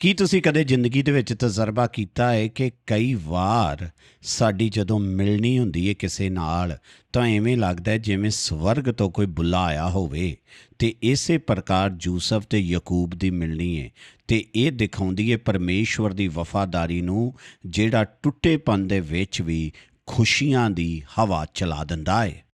ਕੀ ਤੁਸੀਂ ਕਦੇ ਜ਼ਿੰਦਗੀ ਦੇ ਵਿੱਚ ਤਜਰਬਾ ਕੀਤਾ ਹੈ ਕਿ ਕਈ ਵਾਰ ਸਾਡੀ ਜਦੋਂ ਮਿਲਣੀ ਹੁੰਦੀ ਹੈ ਕਿਸੇ ਨਾਲ, ਤਾਂ ਐਵੇਂ ਲੱਗਦਾ ਹੈ ਜਿਵੇਂ ਸਵਰਗ ਤੋਂ ਕੋਈ ਬੁੱਲਾ ਆਇਆ ਹੋਵੇ ਤੇ ਇਸੇ ਪ੍ਰਕਾਰ ਯੂਸਫ ਤੇ ਯਾਕੂਬ ਦੀ ਮਿਲਣੀ ਹੈ ਤੇ ਇਹ ਦਿਖਾਉਂਦੀ ਹੈ ਪਰਮੇਸ਼ਵਰ ਦੀ ਵਫਾਦਾਰੀ ਨੂੰ, ਜਿਹੜਾ ਟੁੱਟੇਪਨ ਦੇ ਵਿੱਚ ਵੀ ਖੁਸ਼ੀਆਂ ਦੀ ਹਵਾ ਚਲਾ ਦਿੰਦਾ ਹੈ।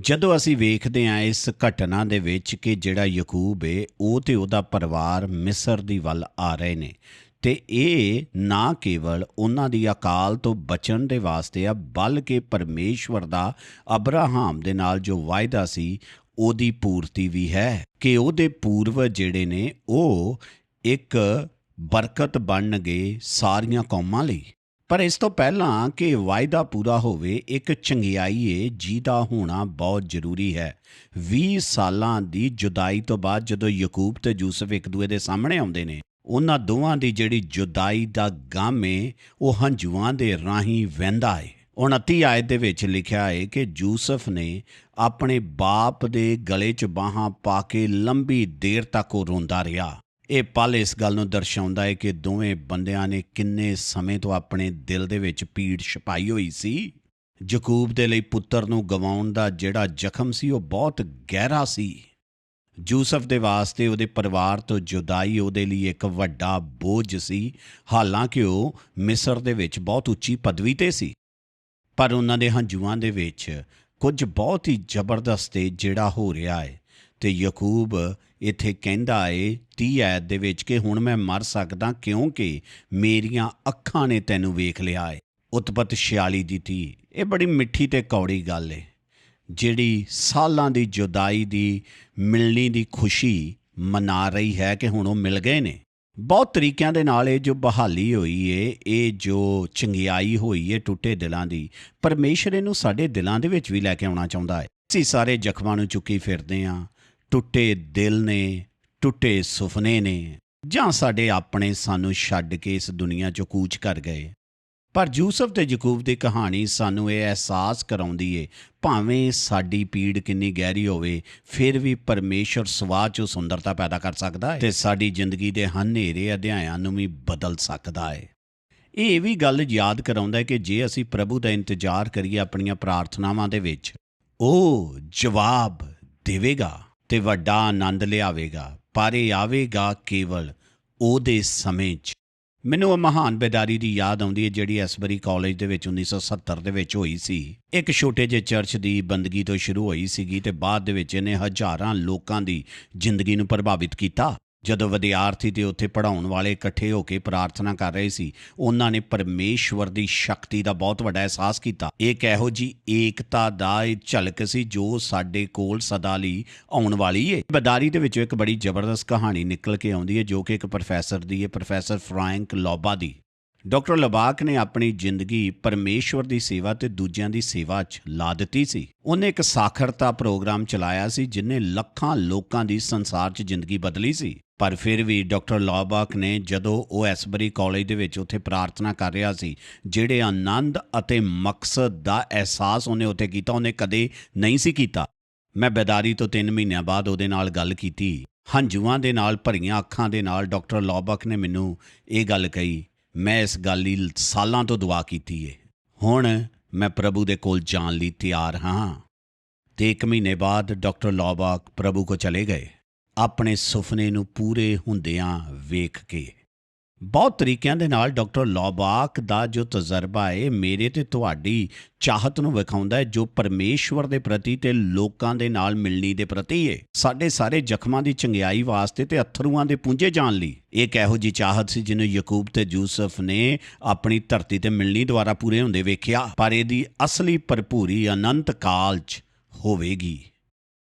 ਜਦੋਂ ਅਸੀਂ ਵੇਖਦੇ ਹਾਂ ਇਸ ਘਟਨਾ ਦੇ ਵਿੱਚ ਕਿ ਜਿਹੜਾ ਯਕੂਬ ਹੈ ਉਹ ਤੇ ਉਹਦਾ ਪਰਿਵਾਰ ਮਿਸਰ ਦੀ ਵੱਲ ਆ ਰਹੇ ਨੇ ਤੇ ਇਹ ਨਾ ਕੇਵਲ ਉਹਨਾਂ ਦੀ ਅਕਾਲ ਤੋਂ ਬਚਣ ਦੇ ਵਾਸਤੇ ਆ, ਬਲਕਿ ਪਰਮੇਸ਼ਵਰ ਦਾ ਅਬਰਾਹਾਮ ਦੇ ਨਾਲ ਜੋ ਵਾਅਦਾ ਸੀ, ਉਹਦੀ ਪੂਰਤੀ ਵੀ ਹੈ ਕਿ ਉਹਦੇ ਪੂਰਵ ਜਿਹੜੇ ਨੇ, ਉਹ ਇੱਕ ਬਰਕਤ ਬਣਨਗੇ ਸਾਰੀਆਂ ਕੌਮਾਂ ਲਈ। ਪਰ ਇਸ ਤੋਂ ਪਹਿਲਾਂ ਕਿ ਵਾਅਦਾ ਪੂਰਾ ਹੋਵੇ, ਇੱਕ ਚੰਗਿਆਈ ਏ ਜਿਹਦਾ ਹੋਣਾ ਬਹੁਤ ਜ਼ਰੂਰੀ ਹੈ। 20 ਸਾਲਾਂ ਦੀ ਜੁਦਾਈ ਤੋਂ ਬਾਅਦ ਜਦੋਂ ਯਾਕੂਬ ਤੇ ਯੂਸਫ ਇੱਕ ਦੂਏ ਦੇ ਸਾਹਮਣੇ ਆਉਂਦੇ ਨੇ, ਉਹਨਾਂ ਦੋਵਾਂ ਦੀ ਜਿਹੜੀ ਜੁਦਾਈ ਦਾ ਗਮ ਏ, ਉਹ ਹੰਝੂਆਂ ਦੇ ਰਾਹੀਂ ਵਹਿੰਦਾ ਏ। 29 ਆਇਤ ਦੇ ਵਿੱਚ ਲਿਖਿਆ ਹੈ ਕਿ ਯੂਸਫ ਨੇ ਆਪਣੇ ਬਾਪ ਦੇ ਗਲੇ 'ਚ ਬਾਹਾਂ ਪਾ ਕੇ ਲੰਬੀ ਦੇਰ ਤੱਕ ਉਹ ਰੋਂਦਾ ਰਿਹਾ। ਇਹ ਪਲ ਇਸ ਗੱਲ ਨੂੰ ਦਰਸਾਉਂਦਾ ਹੈ ਕਿ ਦੋਵੇਂ ਬੰਦਿਆਂ ਨੇ ਕਿੰਨੇ ਸਮੇਂ ਤੋਂ ਆਪਣੇ ਦਿਲ ਦੇ ਵਿੱਚ ਪੀੜ ਛਪਾਈ ਹੋਈ ਸੀ। ਯਾਕੂਬ ਦੇ ਲਈ ਪੁੱਤਰ ਨੂੰ ਗਵਾਉਣ ਦਾ ਜਿਹੜਾ ਜ਼ਖਮ ਸੀ, ਉਹ ਬਹੁਤ ਗਹਿਰਾ ਸੀ। ਯੂਸਫ ਦੇ ਵਾਸਤੇ ਉਹਦੇ ਪਰਿਵਾਰ ਤੋਂ ਜੁਦਾਈ ਉਹਦੇ ਲਈ ਇੱਕ ਵੱਡਾ ਬੋਝ ਸੀ। ਹਾਲਾਂਕਿ ਉਹ ਮਿਸਰ ਦੇ ਵਿੱਚ ਬਹੁਤ ਉੱਚੀ ਪਦਵੀ ਤੇ ਸੀ। ਪਰ ਉਹਨਾਂ ਦੇ ਹੰਝੂਆਂ ਦੇ ਵਿੱਚ ਕੁਝ ਬਹੁਤ ਹੀ ਜ਼ਬਰਦਸਤ ਹੈ ਜਿਹੜਾ ਹੋ ਰਿਹਾ ਹੈ। ਤੇ ਯਾਕੂਬ ਇੱਥੇ ਕਹਿੰਦਾ ਏ 30 ਐਤ ਦੇ ਵਿੱਚ ਕਿ ਹੁਣ ਮੈਂ ਮਰ ਸਕਦਾ ਕਿਉਂਕਿ ਮੇਰੀਆਂ ਅੱਖਾਂ ਨੇ ਤੈਨੂੰ ਵੇਖ ਲਿਆ ਏ। ਉਤਪਤ 46 ਦੀ ਤੀ ਇਹ ਬੜੀ ਮਿੱਠੀ ਤੇ ਕੌੜੀ ਗੱਲ ਏ। ਜਿਹੜੀ ਸਾਲਾਂ ਦੀ ਜੁਦਾਈ ਦੀ, ਮਿਲਣੀ ਦੀ ਖੁਸ਼ੀ ਮਨਾ ਰਹੀ ਹੈ ਕਿ ਹੁਣ ਉਹ ਮਿਲ ਗਏ ਨੇ। ਬਹੁਤ ਤਰੀਕਿਆਂ ਦੇ ਨਾਲ ਇਹ ਜੋ ਬਹਾਲੀ ਹੋਈ ਏ, ਇਹ ਜੋ ਚੰਗਿਆਈ ਹੋਈ ਏ ਟੁੱਟੇ ਦਿਲਾਂ ਦੀ, ਪਰਮੇਸ਼ਰ ਇਹਨੂੰ ਸਾਡੇ ਦਿਲਾਂ ਦੇ ਵਿੱਚ ਵੀ ਲੈ ਕੇ ਆਉਣਾ ਚਾਹੁੰਦਾ ਹੈ ਅਸੀਂ ਸਾਰੇ ਜ਼ਖਮਾਂ ਨੂੰ ਚੁੱਕੀ ਫਿਰਦੇ ਆਂ। ਟੁੱਟੇ ਦਿਲ ਨੇ, ਟੁੱਟੇ ਸੁਪਨੇ ਨੇ, ਜਾਂ ਸਾਡੇ ਆਪਣੇ ਸਾਨੂੰ ਛੱਡ ਕੇ ਇਸ ਦੁਨੀਆ 'ਚੋਂ ਕੂਚ ਕਰ ਗਏ। ਪਰ ਯੂਸਫ ਤੇ ਯਾਕੂਬ ਦੀ ਕਹਾਣੀ ਸਾਨੂੰ ਇਹ ਅਹਿਸਾਸ ਕਰਾਉਂਦੀ ਏ, ਭਾਵੇਂ ਸਾਡੀ ਪੀੜ ਕਿੰਨੀ ਗਹਿਰੀ ਹੋਵੇ, ਫਿਰ ਵੀ ਪਰਮੇਸ਼ਰ ਸਵਾਹ 'ਚੋਂ ਸੁੰਦਰਤਾ ਪੈਦਾ ਕਰ ਸਕਦਾ ਹੈ ਤੇ ਸਾਡੀ ਜ਼ਿੰਦਗੀ ਦੇ ਹਨੇਰੇ ਅਧਿਆਇਆਂ ਨੂੰ ਵੀ ਬਦਲ ਸਕਦਾ ਹੈ ਇਹ ਵੀ ਗੱਲ ਯਾਦ ਕਰਾਉਂਦਾ ਹੈ ਕਿ ਜੇ ਅਸੀਂ ਪ੍ਰਭੂ ਦਾ ਇੰਤਜ਼ਾਰ ਕਰੀਏ ਆਪਣੀਆਂ ਪ੍ਰਾਰਥਨਾਵਾਂ ਦੇ ਵਿੱਚ, ਉਹ ਜਵਾਬ ਦੇਵੇਗਾ। ਤੇ ਵੱਡਾ ਆਨੰਦ ਲਿਆਵੇਗਾ, ਪਰ ਇਹ ਆਵੇਗਾ ਕੇਵਲ ਉਹਦੇ ਸਮੇਂ 'ਚ। ਮੈਨੂੰ ਉਹ ਮਹਾਨ ਬੇਦਾਰੀ ਦੀ ਯਾਦ ਆਉਂਦੀ ਹੈ, ਜਿਹੜੀ ਐਸਬਰੀ ਕਾਲਜ ਦੇ ਵਿੱਚ 1970 ਦੇ ਵਿੱਚ ਹੋਈ ਸੀ। ਇੱਕ ਛੋਟੇ ਜਿਹੇ ਚਰਚ ਦੀ ਬੰਦਗੀ ਤੋਂ ਸ਼ੁਰੂ ਹੋਈ ਸੀਗੀ ਤੇ ਬਾਅਦ ਦੇ ਵਿੱਚ ਇਹਨੇ ਹਜ਼ਾਰਾਂ ਲੋਕਾਂ ਦੀ ਜ਼ਿੰਦਗੀ ਨੂੰ ਪ੍ਰਭਾਵਿਤ ਕੀਤਾ। ਜਦੋਂ ਵਿਦਿਆਰਥੀ ਤੇ ਉੱਥੇ ਪੜਾਉਣ ਵਾਲੇ ਇਕੱਠੇ ਹੋ ਕੇ ਪ੍ਰਾਰਥਨਾ ਕਰ ਰਹੇ ਸੀ, ਉਹਨਾਂ ਨੇ ਪਰਮੇਸ਼ਵਰ ਦੀ ਸ਼ਕਤੀ ਦਾ ਬਹੁਤ ਵੱਡਾ ਅਹਿਸਾਸ ਕੀਤਾ। ਇੱਕ ਇਹੋ ਜੀ, ਏਕਤਾ ਦਾ ਇਹ ਝਲਕ ਸੀ ਜੋ ਸਾਡੇ ਕੋਲ ਸਦਾ ਲਈ ਆਉਣ ਵਾਲੀ ਏ। ਬਦਾਰੀ ਦੇ ਵਿੱਚੋਂ ਇੱਕ ਬੜੀ ਜ਼ਬਰਦਸਤ ਕਹਾਣੀ ਨਿਕਲ ਕੇ ਆਉਂਦੀ ਹੈ ਜੋ ਕਿ ਇੱਕ ਪ੍ਰੋਫੈਸਰ ਦੀ ਹੈ ਪ੍ਰੋਫੈਸਰ ਫ੍ਰੈਂਕ ਲੋਬਾ ਦੀ। ਡਾਕਟਰ ਲਬਾਕ ਨੇ ਆਪਣੀ ਜ਼ਿੰਦਗੀ ਪਰਮੇਸ਼ਵਰ ਦੀ ਸੇਵਾ ਤੇ ਦੂਜਿਆਂ ਦੀ ਸੇਵਾ 'ਚ ਲਾ ਦਿੱਤੀ ਸੀ। ਉਹਨੇ ਇੱਕ ਸਾਖਰਤਾ ਪ੍ਰੋਗਰਾਮ ਚਲਾਇਆ ਸੀ, ਜਿਨੇ ਲੱਖਾਂ ਲੋਕਾਂ ਦੀ ਸੰਸਾਰ 'ਚ ਜ਼ਿੰਦਗੀ ਬਦਲੀ ਸੀ। ਪਰ ਫਿਰ ਵੀ ਡਾਕਟਰ ਲੌਬਾਕ ਨੇ ਜਦੋਂ ਉਹ ਐਸਬਰੀ ਕਾਲਜ ਦੇ ਵਿੱਚ ਉੱਥੇ ਪ੍ਰਾਰਥਨਾ ਕਰ ਰਿਹਾ ਸੀ, ਜਿਹੜੇ ਆਨੰਦ ਅਤੇ ਮਕਸਦ ਦਾ ਅਹਿਸਾਸ ਉਹਨੇ ਉੱਥੇ ਕੀਤਾ, ਉਹਨੇ ਕਦੇ ਨਹੀਂ ਸੀ ਕੀਤਾ। ਮੈਂ ਬੇਦਾਰੀ ਤੋਂ 3 ਮਹੀਨਿਆਂ ਬਾਅਦ ਉਹਦੇ ਨਾਲ ਗੱਲ ਕੀਤੀ। ਹੰਝੂਆਂ ਦੇ ਨਾਲ, ਭਰੀਆਂ ਅੱਖਾਂ ਦੇ ਨਾਲ ਡਾਕਟਰ ਲੌਬਾਕ ਨੇ ਮੈਨੂੰ ਇਹ ਗੱਲ ਕਹੀ, ਮੈਂ ਇਸ ਗੱਲ ਲਈ ਸਾਲਾਂ ਤੋਂ ਦੁਆ ਕੀਤੀ ਏ। ਹੁਣ ਮੈਂ ਪ੍ਰਭੂ ਦੇ ਕੋਲ ਜਾਣ ਲਈ ਤਿਆਰ ਹਾਂ। ਤੇ 1 ਮਹੀਨੇ ਬਾਅਦ ਡਾਕਟਰ ਲੌਬਾਕ ਪ੍ਰਭੂ ਕੋ ਚਲੇ ਗਏ। ਆਪਣੇ ਸੁਪਨੇ ਨੂੰ ਪੂਰੇ ਹੁੰਦਿਆਂ ਵੇਖ ਕੇ। ਬਹੁਤ ਤਰੀਕਿਆਂ ਦੇ ਨਾਲ ਡਾਕਟਰ ਲੌਬਾਕ ਦਾ ਜੋ ਤਜਰਬਾ ਹੈ ਮੇਰੇ ਤੇ ਤੁਹਾਡੀ ਚਾਹਤ ਨੂੰ ਵਿਖਾਉਂਦਾ ਹੈ ਜੋ ਪਰਮੇਸ਼ਵਰ ਦੇ ਪ੍ਰਤੀ ਤੇ ਲੋਕਾਂ ਦੇ ਨਾਲ ਮਿਲਣੀ ਦੇ ਪ੍ਰਤੀ ਹੈ ਸਾਡੇ ਸਾਰੇ ਜ਼ਖਮਾਂ ਦੀ ਚੰਗਿਆਈ ਵਾਸਤੇ ਤੇ ਅਥਰੂਆਂ ਦੇ ਪੁੰਜੇ ਜਾਣ ਲਈ। ਇੱਕ ਇਹੋ ਜੀ ਚਾਹਤ ਸੀ ਜਿਹਨੂੰ ਯਾਕੂਬ ਤੇ ਯੂਸਫ ਨੇ ਆਪਣੀ ਧਰਤੀ ਤੇ ਮਿਲਣੀ ਦੁਆਰਾ ਪੂਰੇ ਹੁੰਦੇ ਵੇਖਿਆ। ਪਰ ਇਹਦੀ ਅਸਲੀ ਭਰਪੂਰੀ ਅਨੰਤ ਕਾਲ 'ਚ ਹੋਵੇਗੀ।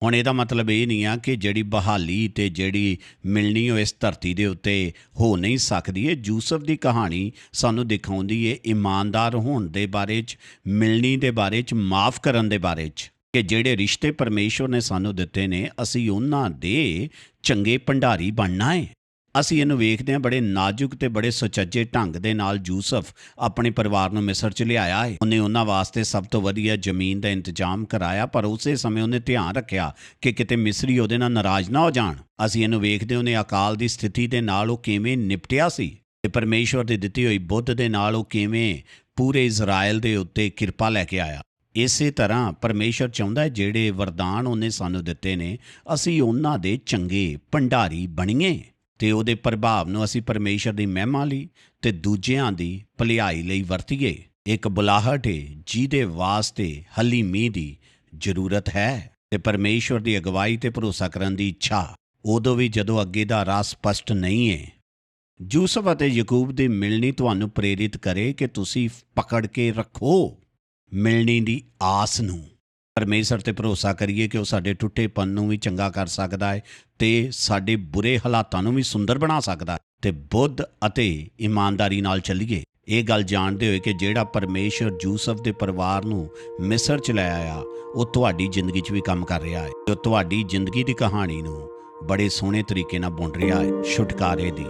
ਹੁਣ ਇਹਦਾ ਮਤਲਬ ਇਹ ਨਹੀਂ ਆ ਕਿ ਜਿਹੜੀ ਬਹਾਲੀ ਤੇ ਜਿਹੜੀ ਮਿਲਣੀ ਉਹ ਇਸ ਧਰਤੀ ਦੇ ਉੱਤੇ ਹੋ ਨਹੀਂ ਸਕਦੀ। ਹੈ ਯੂਸਫ ਦੀ ਕਹਾਣੀ ਸਾਨੂੰ ਦਿਖਾਉਂਦੀ ਹੈ ਇਮਾਨਦਾਰ ਹੋਣ ਦੇ ਬਾਰੇ ਚ, ਮਿਲਣੀ ਦੇ ਬਾਰੇ ਚ, ਮਾਫ ਕਰਨ ਦੇ ਬਾਰੇ ਚ ਕਿ ਜਿਹੜੇ ਰਿਸ਼ਤੇ ਪਰਮੇਸ਼ਵਰ ਨੇ ਸਾਨੂੰ ਦਿੱਤੇ ਨੇ, ਅਸੀਂ ਉਹਨਾਂ ਦੇ ਚੰਗੇ ਭੰਡਾਰੀ ਬਣਨਾ ਏ। ਅਸੀਂ ਇਹਨੂੰ ਵੇਖਦੇ ਹਾਂ, ਬੜੇ ਨਾਜ਼ੁਕ ਤੇ ਬੜੇ ਸੁਚੱਜੇ ਢੰਗ ਦੇ ਨਾਲ ਯੂਸਫ ਆਪਣੇ ਪਰਿਵਾਰ ਨੂੰ ਮਿਸਰ ਚ ਲਿਆਇਆ ਹੈ। ਉਹਨੇ ਉਹਨਾਂ ਵਾਸਤੇ ਸਭ ਤੋਂ ਵਧੀਆ ਜ਼ਮੀਨ ਦਾ ਇੰਤਜ਼ਾਮ ਕਰਾਇਆ, ਪਰ ਉਸੇ ਸਮੇਂ ਉਹਨੇ ਧਿਆਨ ਰੱਖਿਆ ਕਿ ਕਿਤੇ ਮਿਸਰੀ ਉਹਦੇ ਨਾਲ ਨਾਰਾਜ਼ ਨਾ ਹੋ ਜਾਣ। ਅਸੀਂ ਇਹਨੂੰ ਵੇਖਦੇ ਉਹਨੇ ਅਕਾਲ ਦੀ ਸਥਿਤੀ ਦੇ ਨਾਲ ਉਹ ਕਿਵੇਂ ਨਿਪਟਿਆ ਸੀ। ਤੇ ਪਰਮੇਸ਼ਵਰ ਦੀ ਦਿੱਤੀ ਹੋਈ ਬੁੱਧ ਦੇ ਨਾਲ ਉਹ ਕਿਵੇਂ ਪੂਰੇ ਇਜ਼ਰਾਈਲ ਦੇ ਉੱਤੇ ਕਿਰਪਾ ਲੈ ਕੇ ਆਇਆ। ਇਸੇ ਤਰ੍ਹਾਂ ਪਰਮੇਸ਼ਰ ਚਾਹੁੰਦਾ ਹੈ, ਜਿਹੜੇ ਵਰਦਾਨ ਉਹਨੇ ਸਾਨੂੰ ਦਿੱਤੇ ਨੇ, ਅਸੀਂ ਉਹਨਾਂ ਦੇ ਚੰਗੇ ਭੰਡਾਰੀ ਬਣੀਏ। ਤੇ ਉਹਦੇ ਪ੍ਰਭਾਵ ਨੂੰ ਅਸੀਂ ਪਰਮੇਸ਼ਰ ਦੀ ਮਹਿਮਾ ਲਈ ਤੇ ਦੂਜਿਆਂ ਦੀ ਭਲਾਈ ਲਈ ਵਰਤੀਏ। ਇੱਕ ਬੁਲਾਹਟ ਹੈ ਜਿਹਦੇ ਵਾਸਤੇ ਹੱਲੀ ਮੀਂਹ ਦੀ ਜ਼ਰੂਰਤ ਹੈ ਤੇ ਪਰਮੇਸ਼ਰ ਦੀ ਅਗਵਾਈ ਤੇ ਭਰੋਸਾ ਕਰਨ ਦੀ ਇੱਛਾ। ਉਦੋਂ ਵੀ ਜਦੋਂ ਅੱਗੇ ਦਾ ਰਾਹ ਸਪਸ਼ਟ ਨਹੀਂ ਹੈ ਯੂਸਫ ਅਤੇ ਯਕੂਬ ਦੀ ਮਿਲਣੀ ਤੁਹਾਨੂੰ ਪ੍ਰੇਰਿਤ ਕਰੇ ਕਿ ਤੁਸੀਂ ਪਕੜ ਕੇ ਰੱਖੋ। ਮਿਲਣੀ ਦੀ ਆਸ ਨੂੰ। ਪਰਮੇਸ਼ਰ ਤੇ ਭਰੋਸਾ ਕਰੀਏ ਕਿ ਉਹ ਸਾਡੇ ਟੁੱਟੇਪਨ ਨੂੰ ਵੀ ਚੰਗਾ ਕਰ ਸਕਦਾ ਹੈ ਤੇ ਸਾਡੇ ਬੁਰੇ ਹਾਲਾਤਾਂ ਨੂੰ ਵੀ ਸੁੰਦਰ ਬਣਾ ਸਕਦਾ ਹੈ। ਤੇ ਬੁੱਧ ਅਤੇ ਇਮਾਨਦਾਰੀ ਨਾਲ ਚੱਲੀਏ। ਇਹ ਗੱਲ ਜਾਣਦੇ ਹੋਏ ਕਿ ਜਿਹੜਾ ਪਰਮੇਸ਼ਰ ਯੂਸਫ ਦੇ ਪਰਿਵਾਰ ਨੂੰ ਮਿਸਰ ਚ ਲੈ ਆਇਆ, ਉਹ ਤੁਹਾਡੀ ਜ਼ਿੰਦਗੀ 'ਚ ਵੀ ਕੰਮ ਕਰ ਰਿਹਾ ਹੈ। ਉਹ ਤੁਹਾਡੀ ਜ਼ਿੰਦਗੀ ਦੀ ਕਹਾਣੀ ਨੂੰ ਬੜੇ ਸੋਹਣੇ ਤਰੀਕੇ ਨਾਲ ਬੁਣ ਰਿਹਾ ਹੈ। ਛੁਟਕਾਰੇ ਦੀ।